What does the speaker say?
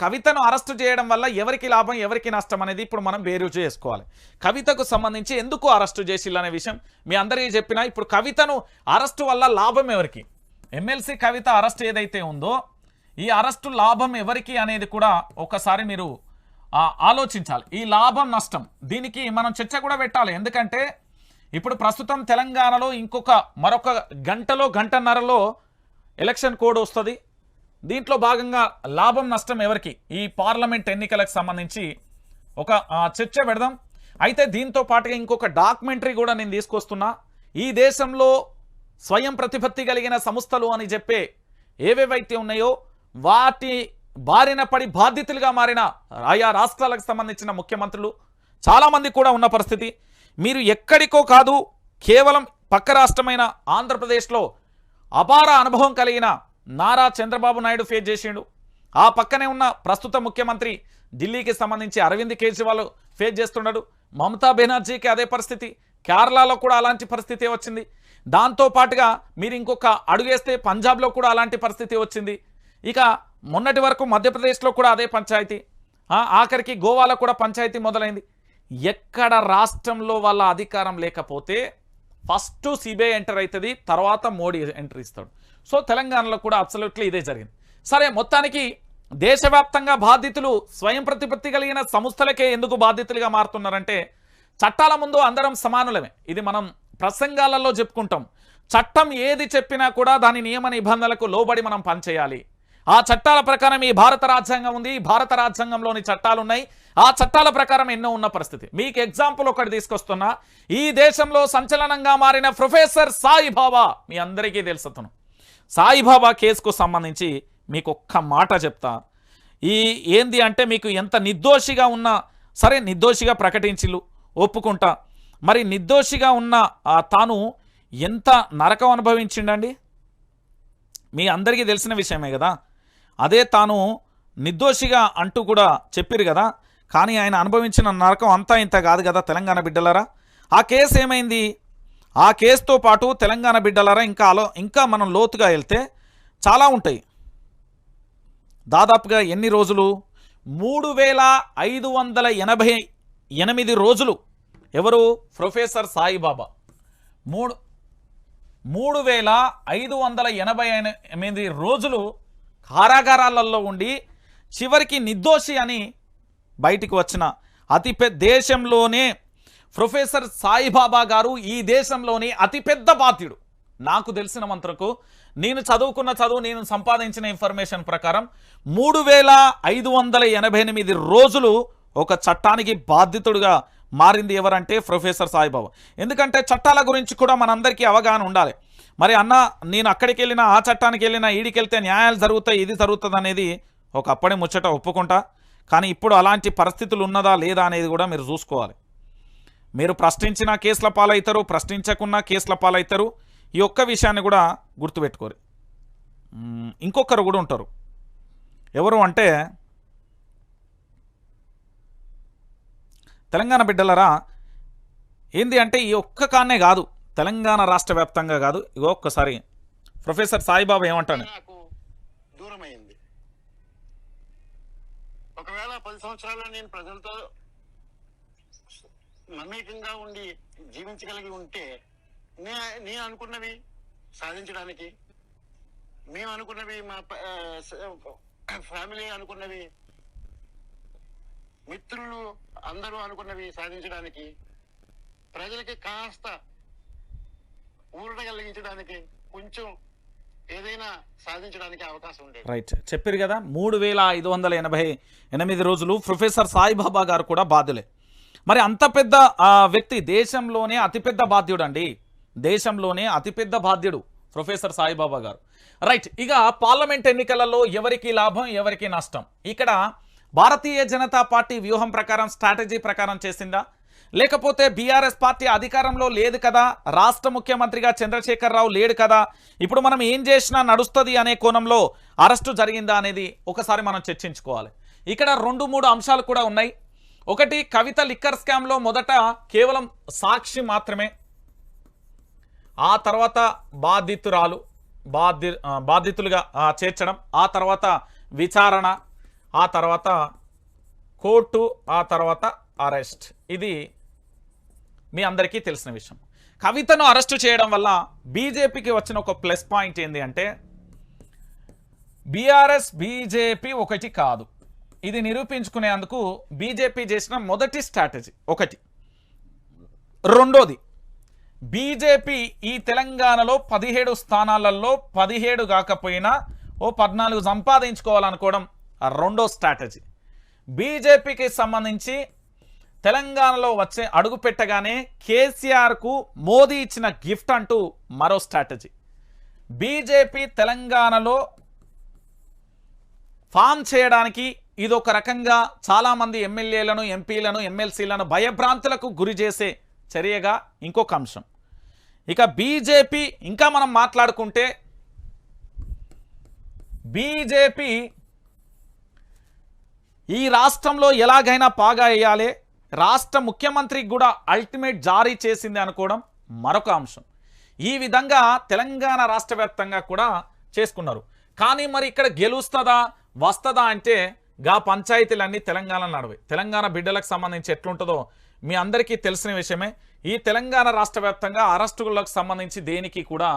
కవితను అరెస్టు చేయడం వల్ల ఎవరికి లాభం ఎవరికి నష్టం అనేది ఇప్పుడు మనం వేరు చేసుకోవాలి. కవితకు సంబంధించి ఎందుకు అరెస్టు చేసిల్లు అనే విషయం మీ అందరికీ చెప్పినా ఇప్పుడు కవితను అరెస్టు వల్ల లాభం ఎవరికి? ఎమ్మెల్సీ కవిత అరెస్ట్ ఏదైతే ఉందో ఈ అరెస్టు లాభం ఎవరికి అనేది కూడా ఒకసారి మీరు ఆలోచించాలి. ఈ లాభం నష్టం దీనికి మనం చర్చ కూడా పెట్టాలి. ఎందుకంటే ఇప్పుడు ప్రస్తుతం తెలంగాణలో ఇంకొక మరొక గంటలో గంటన్నరలో ఎలక్షన్ కోడ్ వస్తుంది. దీంట్లో భాగంగా లాభం నష్టం ఎవరికి? ఈ పార్లమెంట్ ఎన్నికలకు సంబంధించి ఒక చర్చ పెడదాం. అయితే దీంతో పాటుగా ఇంకొక డాక్యుమెంటరీ కూడా నేను తీసుకొస్తున్నా. ఈ దేశంలో స్వయం ప్రతిపత్తి కలిగిన సంస్థలు అని చెప్పే ఏవేవైతే ఉన్నాయో వాటి బారిన పడి బాధితులుగా మారిన ఆయా రాష్ట్రాలకు సంబంధించిన ముఖ్యమంత్రులు చాలామంది కూడా ఉన్న పరిస్థితి. మీరు ఎక్కడికో కాదు కేవలం పక్క రాష్ట్రమైన ఆంధ్రప్రదేశ్లో అపార అనుభవం కలిగిన నారా చంద్రబాబు నాయుడు ఫేస్ చేసిండు. ఆ పక్కనే ఉన్న ప్రస్తుత ముఖ్యమంత్రి ఢిల్లీకి సంబంధించి అరవింద్ కేజ్రీవాల్ ఫేస్ చేస్తున్నాడు మమతా బెనర్జీకి అదే పరిస్థితి. కేరళలో కూడా అలాంటి పరిస్థితి వచ్చింది. దాంతో పాటుగా మీరు ఇంకొక అడుగేస్తే పంజాబ్లో కూడా అలాంటి పరిస్థితి వచ్చింది. ఇక మొన్నటి వరకు మధ్యప్రదేశ్లో కూడా అదే పంచాయతీ. ఆఖరికి గోవాలో కూడా పంచాయతీ మొదలైంది. ఎక్కడ రాష్ట్రంలో వాళ్ళ అధికారం లేకపోతే ఫస్ట్ సిబిఐ ఎంటర్ అవుతుంది తర్వాత మోడీ ఎంటర్ ఇస్తాడు. సో తెలంగాణలో కూడా అబ్సల్యూట్లీ ఇదే జరిగింది. సరే మొత్తానికి దేశవ్యాప్తంగా బాధితులు స్వయం ప్రతిపత్తి కలిగిన సంస్థలకే ఎందుకు బాధితులుగా మారుతున్నారంటే చట్టాల ముందు అందరం సమానులమే. ఇది మనం ప్రసంగాలలో చెప్పుకుంటాం. చట్టం ఏది చెప్పినా కూడా దాని నియమ నిబంధనలకు లోబడి మనం పనిచేయాలి. ఆ చట్టాల ప్రకారం ఈ భారత రాజ్యాంగం ఉంది. ఈ భారత రాజ్యాంగంలోని చట్టాలు ఉన్నాయి ఆ చట్టాల ప్రకారం ఎన్నో ఉన్న పరిస్థితి. మీకు ఎగ్జాంపుల్ ఒకటి తీసుకొస్తున్నా. ఈ దేశంలో సంచలనంగా మారిన ప్రొఫెసర్ సాయిబాబా మీ అందరికీ తెలుసును సాయిబాబా కేసుకు సంబంధించి మీకు ఒక్క మాట చెప్తా. ఈ ఏంది అంటే మీకు ఎంత నిర్దోషిగా ఉన్నా సరే నిర్దోషిగా ప్రకటించిలు ఒప్పుకుంటా. మరి నిర్దోషిగా ఉన్న తాను ఎంత నరకం అనుభవించిండండి? మీ అందరికీ తెలిసిన విషయమే కదా. అదే తాను నిర్దోషిగా అంటూ కూడా చెప్పిరు కదా. కానీ ఆయన అనుభవించిన నరకం అంతా ఇంత కాదు కదా తెలంగాణ బిడ్డలరా? ఆ కేసు ఏమైంది? ఆ కేసుతో పాటు తెలంగాణ బిడ్డలరా ఇంకా ఆలో ఇంకా మనం లోతుగా వెళ్తే చాలా ఉంటాయి. దాదాపుగా ఎన్ని రోజులు? మూడు వేల ఐదు వందల ఎనభై ఎనిమిది రోజులు. ఎవరు? ప్రొఫెసర్ సాయిబాబా. మూడు మూడు వేల ఐదు వందల ఎనభై ఎనిమిది రోజులు కారాగారాలలో ఉండి చివరికి నిర్దోషి అని బయటికి వచ్చిన అతి పెద్ద దేశంలోనే ప్రొఫెసర్ సాయిబాబా గారు ఈ దేశంలోని అతిపెద్ద బాధ్యుడు. నాకు తెలిసిన మంత్రకు నేను చదువుకున్న చదువు నేను సంపాదించిన ఇన్ఫర్మేషన్ ప్రకారం మూడు వేల ఐదు వందల ఎనభై ఎనిమిది రోజులు ఒక చట్టానికి బాధితుడుగా మారింది ఎవరంటే ప్రొఫెసర్ సాయిబాబా. ఎందుకంటే చట్టాల గురించి కూడా మనందరికీ అవగాహన ఉండాలి. మరి అన్న నేను అక్కడికి వెళ్ళినా ఆ చట్టానికి వెళ్ళినా ఈడికి వెళ్తే న్యాయాలు జరుగుతాయి ఇది జరుగుతుంది అనేది ఒకప్పటి ముచ్చట ఒప్పుకుంటా. కానీ ఇప్పుడు అలాంటి పరిస్థితులు ఉన్నదా లేదా అనేది కూడా మీరు చూసుకోవాలి. మీరు ప్రశ్నించిన కేసుల పాలవుతారు ప్రశ్నించకున్నా కేసుల పాలవుతారు ఈ ఒక్క విషయాన్ని కూడా గుర్తుపెట్టుకోరు. ఇంకొకరు కూడా ఉంటారు. ఎవరు అంటే తెలంగాణ బిడ్డలరా ఏంది అంటే ఈ ఒక్క కానే కాదు తెలంగాణ రాష్ట్ర వ్యాప్తంగా కాదు ఇగో ఒక్కసారి ప్రొఫెసర్ సాయిబాబు ఏమంటాను పది సంవత్సరాలు నేను ప్రజలతో మమేకంగా ఉండి జీవించగలిగి ఉంటే నే నేను అనుకున్నవి సాధించడానికి మేము అనుకున్నవి మా ప- ఫ్యామిలీ అనుకున్నవి మిత్రులు అందరూ అనుకున్నవి సాధించడానికి ప్రజలకి కాస్త ఊరట కలిగించడానికి కొంచెం ఏదైనా సాధించడానికి అవకాశం ఉండేది. రైట్ చెప్పారు కదా మూడు వేల ఐదు వందల ఎనభై ఎనిమిది రోజులు ప్రొఫెసర్ సాయిబాబా గారు కూడా బాధ్యులే. మరి అంత పెద్ద వ్యక్తి దేశంలోనే అతిపెద్ద బాధ్యుడు అండి దేశంలోనే అతిపెద్ద బాధ్యుడు ప్రొఫెసర్ సాయిబాబా గారు. రైట్ ఇక పార్లమెంట్ ఎన్నికలలో ఎవరికి లాభం ఎవరికి నష్టం? ఇక్కడ భారతీయ జనతా పార్టీ వ్యూహం ప్రకారం స్ట్రాటజీ ప్రకారం చేసిందా? లేకపోతే బీఆర్ఎస్ పార్టీ అధికారంలో లేదు కదా? రాష్ట్ర ముఖ్యమంత్రిగా చంద్రశేఖరరావు లేడు కదా? ఇప్పుడు మనం ఏం చేసినా నడుస్తుంది అనే కోణంలో అరెస్టు జరిగిందా అనేది ఒకసారి మనం చర్చించుకోవాలి. ఇక్కడ రెండు మూడు అంశాలు కూడా ఉన్నాయి. ఒకటి కవిత లిక్కర్ స్కామ్లో మొదట కేవలం సాక్షి మాత్రమే. ఆ తర్వాత బాధితురాలు బాధి బాధితులుగా చేర్చడం ఆ తర్వాత విచారణ ఆ తర్వాత కోర్టు ఆ తర్వాత అరెస్ట్. ఇది మీ అందరికీ తెలిసిన విషయం. కవితను అరెస్టు చేయడం వల్ల బీజేపీకి వచ్చిన ఒక ప్లస్ పాయింట్ ఏంటి అంటే బీఆర్ఎస్ బీజేపీ ఒకటి కాదు. ఇది నిరూపించుకునేందుకు బీజేపీ చేసిన మొదటి స్ట్రాటజీ ఒకటి. రెండోది బీజేపీ ఈ తెలంగాణలో పదిహేడు స్థానాలలో పదిహేడు కాకపోయినా ఓ పద్నాలుగు సంపాదించుకోవాలనుకోవడం రెండో స్ట్రాటజీ. బీజేపీకి సంబంధించి తెలంగాణలో వచ్చే అడుగు పెట్టగానే కేసీఆర్కు మోదీ ఇచ్చిన గిఫ్ట్ అంటూ మరో స్ట్రాటజీ. బీజేపీ తెలంగాణలో ఫామ్ చేయడానికి ఇదొక రకంగా చాలామంది ఎమ్మెల్యేలను ఎంపీలను ఎమ్మెల్సీలను భయభ్రాంతులకు గురి చేసే చర్యగా ఇంకొక అంశం. ఇక బీజేపీ ఇంకా మనం మాట్లాడుకుంటే బీజేపీ ఈ రాష్ట్రంలో ఎలాగైనా పాగా వేయాలి రాష్ట్ర ముఖ్యమంత్రికి కూడా అల్టిమేట్ జారీ చేసింది అనుకోవడం మరొక అంశం. ఈ విధంగా తెలంగాణ రాష్ట్ర కూడా చేసుకున్నారు. కానీ మరి ఇక్కడ గెలుస్తుందా వస్తుందా అంటే గా పంచాయతీలన్నీ తెలంగాణ నడవే. తెలంగాణ బిడ్డలకు సంబంధించి ఎట్లుంటుందో మీ అందరికీ తెలిసిన విషయమే. ఈ తెలంగాణ రాష్ట్ర వ్యాప్తంగా అరెస్టులకు సంబంధించి దేనికి కూడా